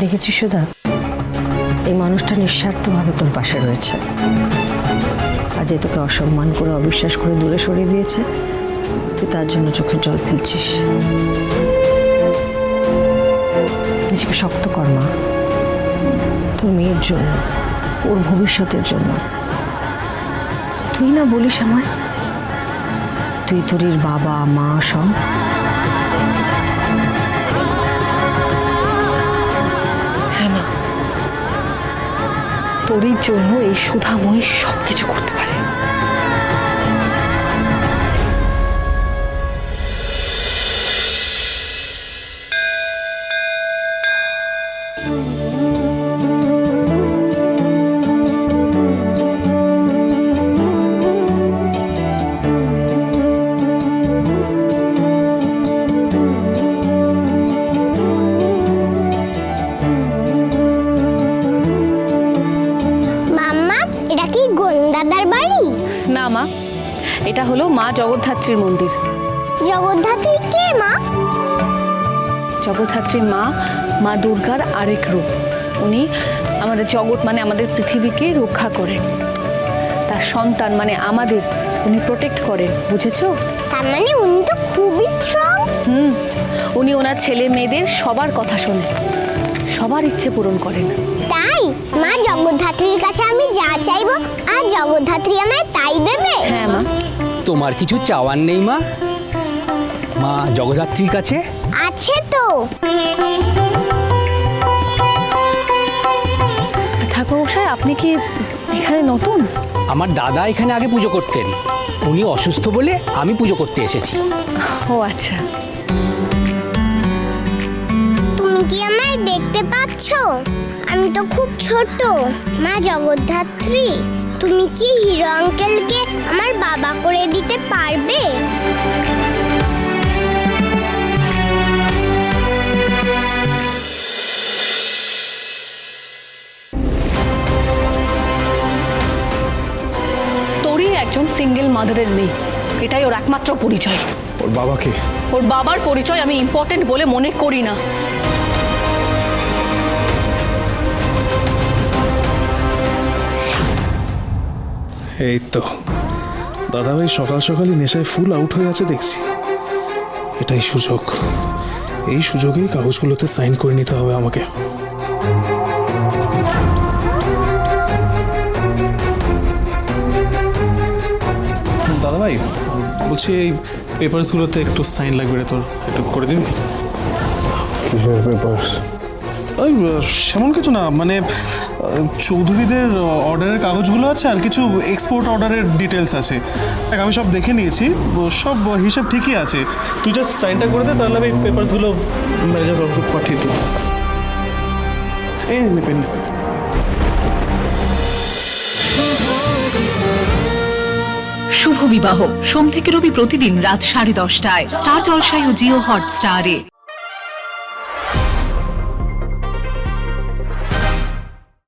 দেখেছি সুধা, এই মানুষটা নিঃস্বার্থভাবে তোর পাশে রয়েছে। আজ এ তোকে অসম্মান করে, অবিশ্বাস করে দূরে সরিয়ে দিয়েছে। তুই তার জন্য চোখের জল ফেলছিস। নিজেকে শক্ত কর, মা। তোর মেয়ের জন্য, ওর ভবিষ্যতের জন্য। তুই না বলিস আমায়, তুই তোরির বাবা, মা, সব তোরই জন্য এই সুধাময়ী সব কিছু করতে পারে। মাম্মা কি গোন্দাদার বাড়ি? না মা। এটা হলো মা জগদ্ধাত্রীর মন্দির। জগদ্ধাত্রী কে মা? জগদ্ধাত্রীর মা মা দুর্গার আরেক রূপ। উনি আমাদের জগৎ মানে আমাদের পৃথিবীকে রক্ষা করেন তার সন্তান মানে আমাদের উনি প্রোটেক্ট করেন বুঝেছ? তার মানে উনি তো খুবই স্ট্রং হুম উনি ওনার ছেলে মেয়েদের সবার কথা শোনেন সবার ইচ্ছে পূরণ করেন। তাই? মা জগদ্ধাত্রীর কাছে আমি যা চাইব আর জগদ্ধাত্রী আমায় তাই দেবে। হ্যাঁ মা। তোমার কিছু চাওয়ার নেই মা? মা জগদ্ধাত্রীর কাছে? আছে তো। ঠাকুরমশাই আপনি কি এখানে নতুন? আমার দাদা এখানে আগে পুজো করতেন। উনি অসুস্থ বলে আমি পুজো করতে এসেছি। ও আচ্ছা। ছোট মা জগদ্ধাত্রী তুমি কি হিরো আঙ্কেলকে আমার বাবা করে দিতে পারবে? তোরই একজন সিঙ্গেল মাদারের মেয়ে। এটাই ওর একমাত্র পরিচয়। ওর বাবাকে? ওর বাবার পরিচয় আমি ইম্পর্টেন্ট বলে মনে করি না। এই তো। দাদাভাই সকাল সকালই নেশায় ফুল আউট হয়ে আছে দেখছি। এটাই সুযোগ। এই সুযোগেই কাগজগুলোতে সাইন করে নিতে হবে আমাকে। দাদাভাই বলছি এই পেপারসগুলোতে একটু সাইন লাগবে রে তোর। একটু করে দিবি? কিসের পেপার্স ওই সেমন কিছু না মানে চৌধুরীদের অর্ডারের কাগজগুলো আছে আর কিছু এক্সপোর্ট অর্ডারের ডিটেলস আছে। দেখ, আমি সব দেখে নিয়েছি সব হিসাব ঠিকই আছে। তুই জাস্ট সাইনটা করে দে তাহলে আমি পেপারসগুলো ম্যানেজার পাঠিয়ে দেবো এই পেন। শুভ বিবাহ। সোম থেকে রবি প্রতিদিন রাত সাড়ে দশটায়। স্টার জলসায় ও জিও হটস্টারে।